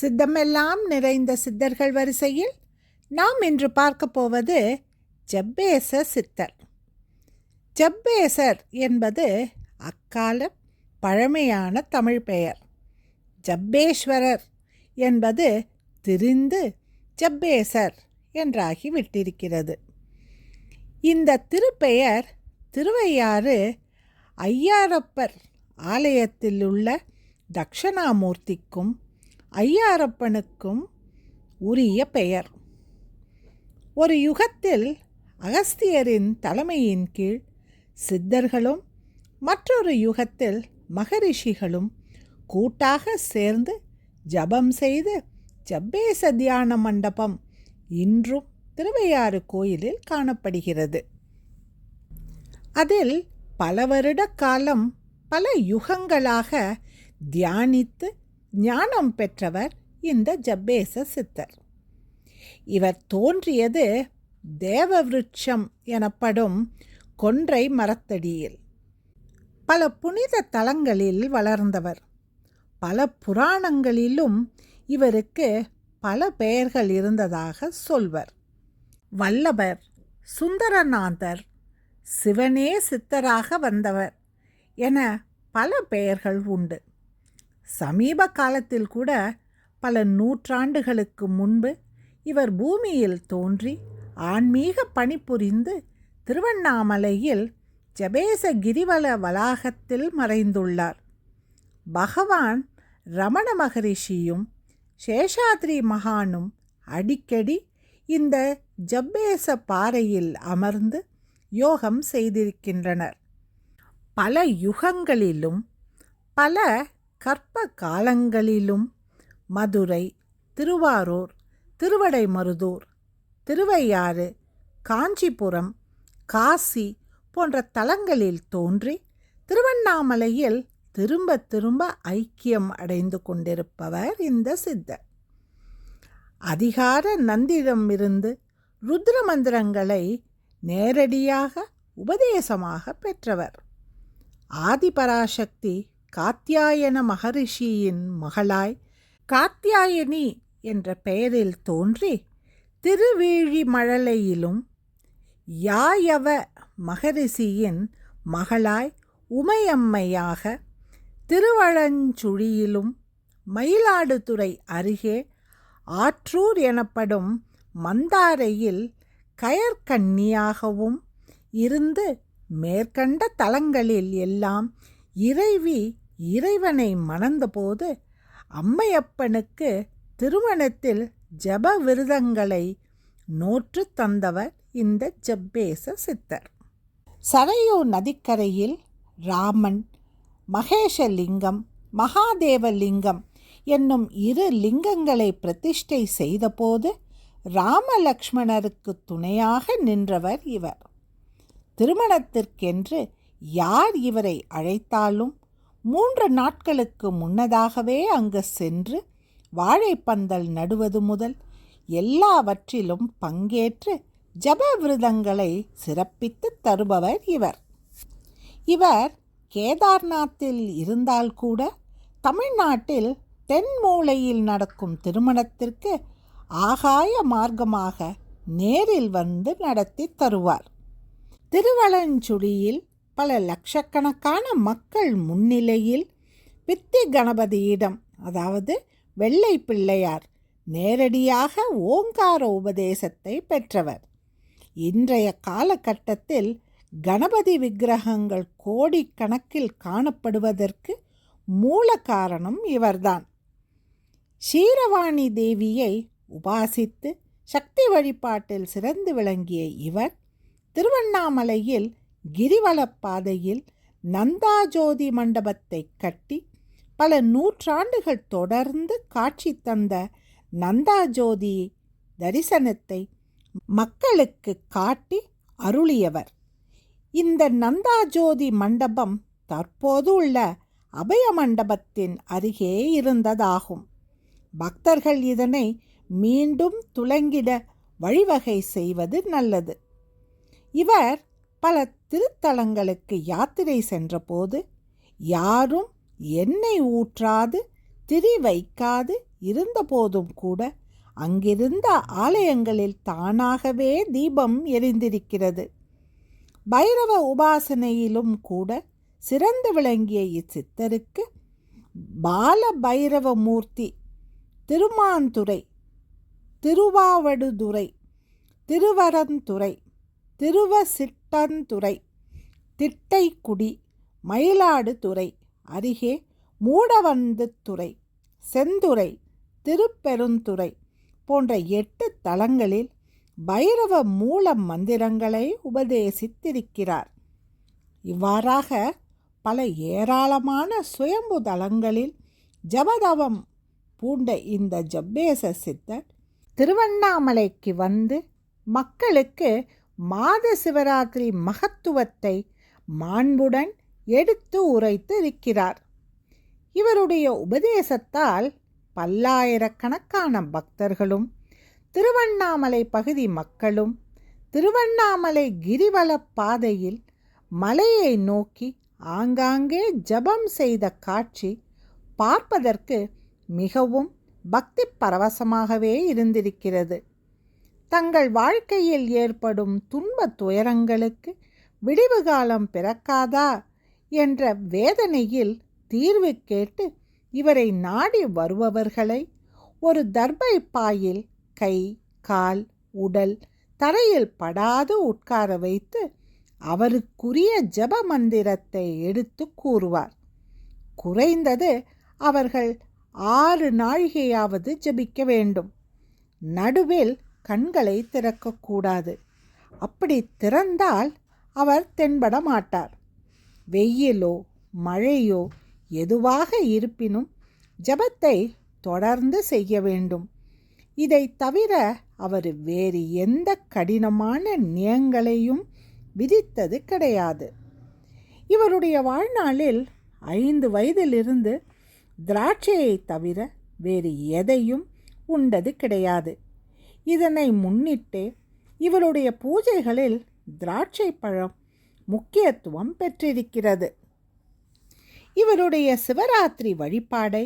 சித்தமெல்லாம் நிறைந்த சித்தர்கள் வரிசையில் நாம் இன்று பார்க்க போவது ஜப்பேச சித்தர். ஜப்பேசர் என்பது அக்கால பழமையான தமிழ் பெயர். ஜப்பேஸ்வரர் என்பது திரிந்து ஜப்பேசர் என்றாகி விட்டிருக்கிறது. இந்த திருப்பெயர் திருவையாறு ஐயாரப்பர் ஆலயத்தில் உள்ள தக்ஷணாமூர்த்திக்கும் ஐயாரப்பனுக்கும் உரிய பெயர். ஒரு யுகத்தில் அகஸ்தியரின் தலைமையின் கீழ் சித்தர்களும் மற்றொரு யுகத்தில் மகரிஷிகளும் கூட்டாக சேர்ந்து ஜபம் செய்து ஜப்பேச தியான மண்டபம் இன்றும் திருவையாறு கோயிலில் காணப்படுகிறது. அதில் பல வருட காலம் பல யுகங்களாக தியானித்து ஞானம் பெற்றவர் இந்த ஜப்பேச சித்தர். இவர் தோன்றியது தேவவிருட்சம் எனப்படும் கொன்றை மரத்தடியில். பல புனித தலங்களில் வளர்ந்தவர். பல புராணங்களிலும் இவருக்கு பல பெயர்கள் இருந்ததாக சொல்வர். வல்லவர் சுந்தரநாதர் சிவனே சித்தராக வந்தவர் என பல பெயர்கள் உண்டு. சமீப காலத்தில் கூட பல நூற்றாண்டுகளுக்கு முன்பு இவர் பூமியில் தோன்றி ஆன்மீக பணிபுரிந்து திருவண்ணாமலையில் ஜபேச கிரிவல வளாகத்தில் மறைந்துள்ளார். பகவான் ரமண மகரிஷியும் சேஷாத்ரி மகானும் அடிக்கடி இந்த ஜப்பேச பாறையில் அமர்ந்து யோகம் செய்திருக்கின்றனர். பல யுகங்களிலும் பல கற்ப காலங்களிலும் மதுரை திருவாரூர் திருவடைமருதூர் திருவையாறு காஞ்சிபுரம் காசி போன்ற தலங்களில் தோன்றி திருவண்ணாமலையில் திரும்ப திரும்ப ஐக்கியம் அடைந்து கொண்டிருப்பவர் இந்த சித்தர். அதிகார நந்திடமிருந்து ருத்ர மந்திரங்களை நேரடியாக உபதேசமாக பெற்றவர். ஆதிபராசக்தி காத்தியாயன மகரிஷியின் மகளாய் காத்தியாயனி என்ற பெயரில் தோன்றி திருவேழிமழலையிலும் யாயவ மகரிஷியின் மகளாய் உமையம்மையாக திருவழஞ்சுழியிலும் மயிலாடுதுறை அருகே ஆற்றூர் எனப்படும் மந்தாரையில் கயற்கன்னியாகவும் இருந்து மேற்கண்ட தலங்களில் எல்லாம் இறைவி இறைவனை மணந்தபோது அம்மையப்பனுக்கு திருமணத்தில் ஜப விரதங்களை நோற்று தந்தவர் இந்த ஜப்பேச சித்தர். சரையூ நதிக்கரையில் ராமன் மகேஷலிங்கம் மகாதேவலிங்கம் என்னும் இரு லிங்கங்களை பிரதிஷ்டை செய்தபோது ராமலக்ஷ்மணருக்கு துணையாக நின்றவர் இவர். திருமணத்திற்கென்று யார் இவரை அழைத்தாலும் மூன்று நாட்களுக்கு முன்னதாகவே அங்கு சென்று வாழைப்பந்தல் நடுவது முதல் எல்லாவற்றிலும் பங்கேற்று ஜப விரதங்களை சிறப்பித்து தருபவர் இவர். இவர் கேதார்நாத்தில் இருந்தால் கூட தமிழ்நாட்டில் தென் மூலையில் நடக்கும் திருமணத்திற்கு ஆகாய மார்க்கமாக நேரில் வந்து நடத்தி தருவார். திருவளஞ்சுழியில் பல லட்சக்கணக்கான மக்கள் முன்னிலையில் பித்தி கணபதியிடம் அதாவது வெள்ளை பிள்ளையார் நேரடியாக ஓங்கார உபதேசத்தை பெற்றவர். இன்றைய காலகட்டத்தில் கணபதி விக்கிரகங்கள் கோடிக்கணக்கில் காணப்படுவதற்கு மூல காரணம் இவர்தான். ஷீரவாணி தேவியை உபாசித்து சக்தி வழிபாட்டில் சிறந்து விளங்கிய இவர் திருவண்ணாமலையில் கிரிவலப்பாதையில் நந்தாஜோதி மண்டபத்தை கட்டி பல நூற்றாண்டுகள் தொடர்ந்து காட்சி தந்த நந்தாஜோதி தரிசனத்தை மக்களுக்கு காட்டி அருளியவர். இந்த நந்தாஜோதி மண்டபம் தற்போது உள்ள அபய மண்டபத்தின் அருகே இருந்ததாகும். பக்தர்கள் இதனை மீண்டும் துலங்கிட வழிவகை செய்வது நல்லது. இவர் பல திருத்தலங்களுக்கு யாத்திரை சென்றபோது யாரும் எண்ணெய் ஊற்றாது திரி வைக்காது இருந்தபோதும் கூட அங்கிருந்த ஆலயங்களில் தானாகவே தீபம் எரிந்திருக்கிறது. பைரவ உபாசனையிலும் கூட சிறந்து விளங்கிய இச்சித்தருக்கு பால பைரவமூர்த்தி திருமாந்துறை திருவாவடுதுறை திருவரந்துறை திருவசிட்டந்துறை திட்டைக்குடி மயிலாடுதுறை அருகே மூடவந்துத்துறை செந்துறை திருப்பெருந்துறை போன்ற எட்டு தலங்களில் பைரவ மூல மந்திரங்களை உபதேசித்திருக்கிறார். இவ்வாறாக பல ஏராளமான சுயம்பு தலங்களில் ஜபதவம் பூண்ட இந்த ஜப்பேச சித்தர் திருவண்ணாமலைக்கு வந்து மக்களுக்கு மாத சிவராத்திரி மகத்துவத்தை மாண்புடன் எடுத்து உரைத்து இருக்கிறார் இவருடைய உபதேசத்தால் பல்லாயிரக்கணக்கான பக்தர்களும் திருவண்ணாமலை பகுதி மக்களும் திருவண்ணாமலை கிரிவல பாதையில் மலையை நோக்கி ஆங்காங்கே ஜபம் செய்த காட்சி பார்ப்பதற்கு மிகவும் பக்தி பரவசமாகவே இருந்திருக்கிறது. தங்கள் வாழ்க்கையில் ஏற்படும் துன்ப துயரங்களுக்கு விடிவு காலம் பிறக்காதா என்ற வேதனையில் தீர்வு கேட்டு இவரை நாடி வருபவர்களை ஒரு தர்பை பாயில் கை கால் உடல் தரையில் படாது உட்கார வைத்து அவருக்குரிய ஜப மந்திரத்தை எடுத்து கூறுவார். குறைந்தது அவர்கள் ஆறு நாழிகையாவது ஜபிக்க வேண்டும். நடுவில் கண்களை திறக்கக்கூடாது. அப்படி திறந்தால் அவர் தென்பட மாட்டார் வெயிலோ மழையோ எதுவாக இருப்பினும் ஜபத்தை தொடர்ந்து செய்ய வேண்டும். இதை தவிர அவர் வேறு எந்த கடினமான நியங்களையும் விதித்தது கிடையாது. இவருடைய வாழ்நாளில் ஐந்து வயதிலிருந்து திராட்சையை தவிர வேறு எதையும் உண்டது கிடையாது. இதனை முன்னிட்டு இவருடைய பூஜைகளில் திராட்சை பழம் முக்கியத்துவம் பெற்றிருக்கிறது. இவருடைய சிவராத்திரி வழிபாடை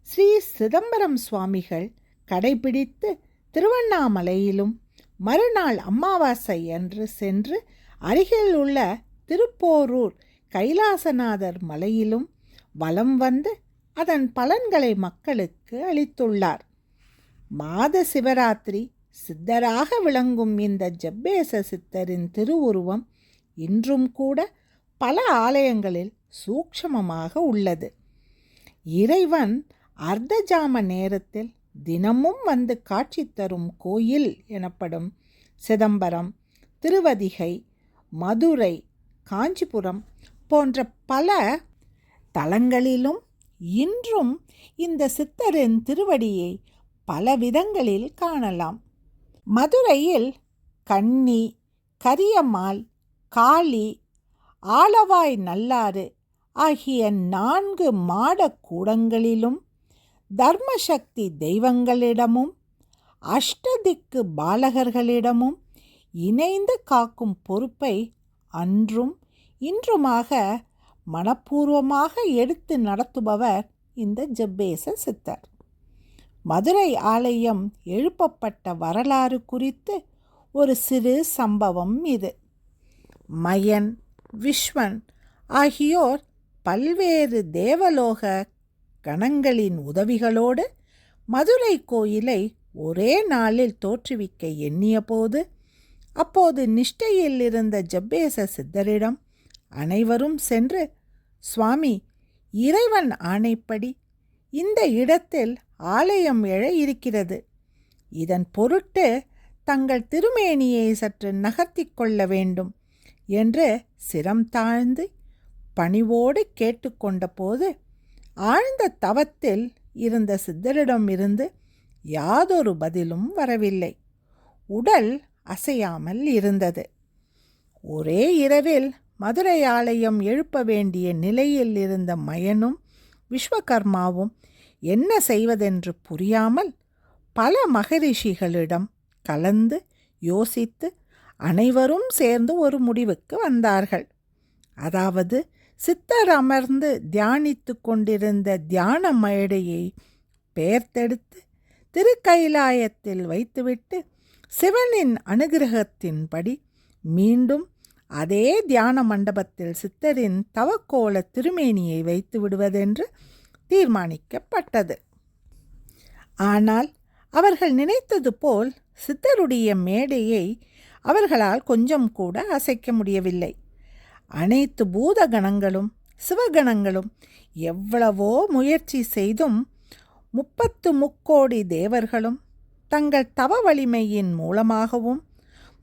ஸ்ரீ சிதம்பரம் சுவாமிகள் கடைபிடித்து திருவண்ணாமலையிலும் மறுநாள் அமாவாசை என்று சென்று அருகில் உள்ள திருப்போரூர் கைலாசநாதர் மலையிலும் வலம் வந்து அதன் பலன்களை மக்களுக்கு அளித்துள்ளார். மாத சிவராத்திரி சித்தராக விளங்கும் இந்த ஜப்பேச சித்தரின் திருவுருவம் இன்றும் கூட பல ஆலயங்களில் சூக்ஷமமாக உள்ளது. இறைவன் அர்த்தஜாம நேரத்தில் தினமும் வந்து காட்சி தரும் கோயில் எனப்படும் சிதம்பரம் திருவதிகை மதுரை காஞ்சிபுரம் போன்ற பல தலங்களிலும் இன்றும் இந்த சித்தரின் திருவடியை பல விதங்களில் காணலாம். மதுரையில் கன்னி கரியம்மாள் காளி ஆலவாய் நல்லாறு ஆகிய நான்கு மாடக்கூடங்களிலும் தர்மசக்தி தெய்வங்களிடமும் அஷ்டதிக்கு பாலகர்களிடமும் இணைந்து காக்கும் பொறுப்பை அன்றும் இன்றுமாக மனப்பூர்வமாக எடுத்து நடத்துபவர் இந்த ஜப்பேச சித்தர். மதுரை ஆலயம் எழுப்பப்பட்ட வரலாறு குறித்து ஒரு சிறு சம்பவம் இது. மயன் விஸ்வன் ஆகியோர் பல்வேறு தேவலோக கணங்களின் உதவிகளோடு மதுரை கோயிலை ஒரே நாளில் தோற்றுவிக்க எண்ணிய போது அப்போது நிஷ்டையில் இருந்த ஜப்பேச சித்தரிடம் அனைவரும் சென்று சுவாமி இறைவன் ஆணைப்படி இந்த இடத்தில் ஆலயம் எழ இருக்கிறது. இதன் பொருட்டு தங்கள் திருமேனியை சற்று நகர்த்தி கொள்ள வேண்டும் என்று சிரம் தாழ்ந்து பணிவோடு கேட்டுக்கொண்ட போது ஆழ்ந்த தவத்தில் இருந்த சித்தரிடம் இருந்து யாதொரு பதிலும் வரவில்லை. உடல் அசையாமல் இருந்தது. ஒரே இரவில் மதுரை ஆலயம் எழுப்ப வேண்டிய நிலையில் இருந்த மயனும் விஸ்வகர்மாவும் என்ன செய்வதென்று புரியாமல் பல மகரிஷிகளிடம் கலந்து யோசித்து அனைவரும் சேர்ந்து ஒரு முடிவுக்கு வந்தார்கள். அதாவது சித்தர் அமர்ந்து தியானித்து கொண்டிருந்த தியான மேடையை பெயர்த்தெடுத்து திருக்கைலாயத்தில் வைத்துவிட்டு சிவனின் அனுகிரகத்தின்படி மீண்டும் அதே தியான மண்டபத்தில் சித்தரின் தவக்கோல திருமேனியை வைத்து விடுவதென்று தீர்மானிக்கப்பட்டது. ஆனால் அவர்கள் நினைத்தது போல் சித்தருடைய மேடையை அவர்களால் கொஞ்சம் கூட அசைக்க முடியவில்லை. அனைத்து பூதகணங்களும் சிவகணங்களும் எவ்வளவோ முயற்சி செய்தும் முப்பத்து முக்கோடி தேவர்களும் தங்கள் தவ வலிமையின் மூலமாகவும்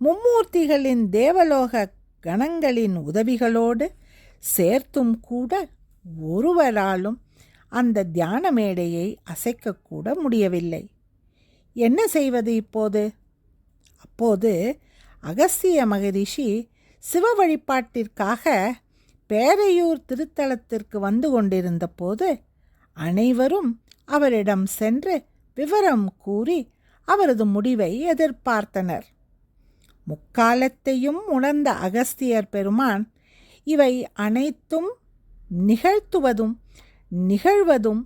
மும்மூர்த்திகளின் தேவலோக கணங்களின் உதவிகளோடு சேர்த்தும் கூட ஒருவராலும் அந்த தியான மேடையை அசைக்கக்கூட முடியவில்லை. என்ன செய்வது இப்போது? அப்போது அகஸ்திய மகரிஷி சிவ வழிபாட்டிற்காக பேரையூர் திருத்தலத்திற்கு வந்து கொண்டிருந்த போது அனைவரும் அவரிடம் சென்று விவரம் கூறி அவரது முடிவை எதிர்பார்த்தனர். முக்காலத்தையும் உணர்ந்த அகஸ்தியர் பெருமான் இவை அனைத்தும் நிகழ்த்துவதும் நிகழ்வதும்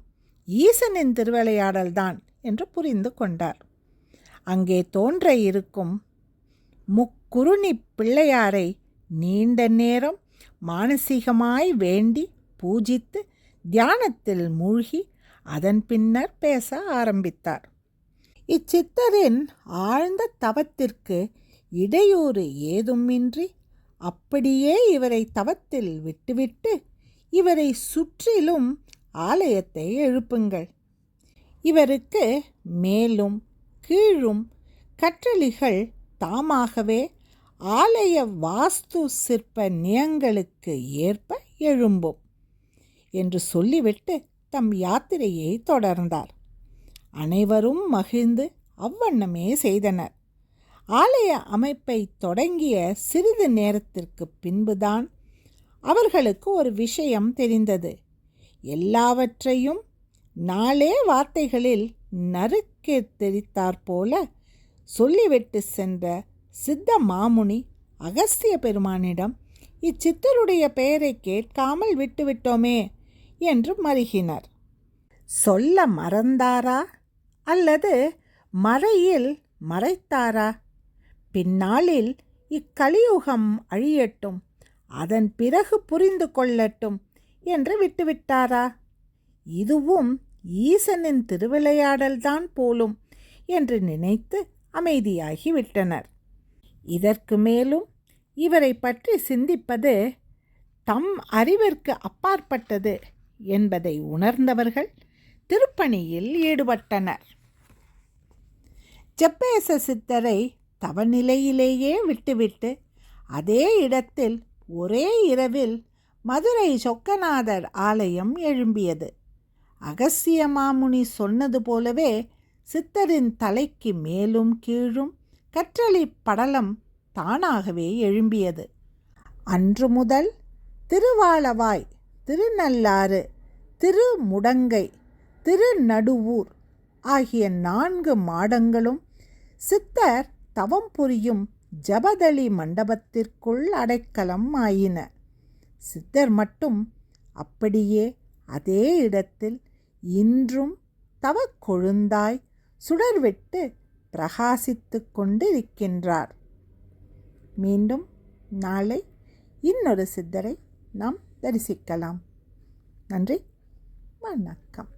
ஈசனின் திருவிளையாடல்தான் என்று புரிந்து கொண்டார். அங்கே தோன்ற இருக்கும் முக்குருணி பிள்ளையாரை நீண்ட நேரம் மானசீகமாய் வேண்டி பூஜித்து தியானத்தில் மூழ்கி அதன் பின்னர் பேச ஆரம்பித்தார். இச்சித்தரின் ஆழ்ந்த தவத்திற்கு இடையூறு ஏதுமின்றி அப்படியே இவரை தவத்தில் விட்டுவிட்டு இவரை சுற்றிலும் ஆலயத்தை எழுப்புங்கள். இவருக்கு மேலும் கீழும் கற்றளிகள் தாமாகவே ஆலய வாஸ்து சிற்ப நியங்களுக்கு ஏற்ப எழும்பும் என்று சொல்லிவிட்டு தம் யாத்திரையை தொடர்ந்தார். அனைவரும் மகிழ்ந்து அவ்வண்ணமே செய்தனர். ஆலய அமைப்பை தொடங்கிய சிறிது நேரத்திற்கு பின்புதான் அவர்களுக்கு ஒரு விஷயம் தெரிந்தது. எல்லாவற்றையும் நாளே வார்த்தைகளில் நறுக்கே தெரித்தாற்போல சொல்லிவிட்டு சென்ற சித்த மாமுனி அகஸ்திய பெருமானிடம் இச்சித்தருடைய பெயரை கேட்காமல் விட்டுவிட்டோமே என்று மருகினர். சொல்ல மறந்தாரா? அல்லது மறையில் மறைத்தாரா? பின்னாளில் இக்கலியுகம் அழியட்டும் அதன் பிறகு புரிந்து கொள்ளட்டும் என்று விட்டுவிட்டாரா? இதுவும் ஈசனின் திருவிளையாடல்தான் போலும் என்று நினைத்து அமைதியாகி விட்டனர் இதற்கு மேலும் இவரை பற்றி சிந்திப்பது தம் அறிவிற்கு அப்பாற்பட்டது என்பதை உணர்ந்தவர்கள் திருப்பணியில் ஈடுபட்டனர். ஜப்பேச சித்தரை தவநிலையிலேயே விட்டுவிட்டு அதே இடத்தில் ஒரே இரவில் மதுரை சொக்கநாதர் ஆலயம் எழும்பியது. அகஸ்திய மாமுனி சொன்னது போலவே சித்தரின் தலைக்கு மேலும் கீழும் கற்றளி படலம் தானாகவே எழும்பியது. அன்று முதல் திருவாளவாய் திருநள்ளாறு திருமுடங்கை திருநடுவூர் ஆகிய நான்கு மாடங்களும் சித்தர் தவம் புரியும் ஜபதளி மண்டபத்திற்குள் அடைக்கலம் ஆயின. சித்தர் மட்டும் அப்படியே அதே இடத்தில் இன்றும் தவக்கொழுந்தாய் சுடர்விட்டு பிரகாசித்து கொண்டிருக்கின்றார். மீண்டும் நாளை இன்னொரு சித்தரை நாம் தரிசிக்கலாம். நன்றி வணக்கம்.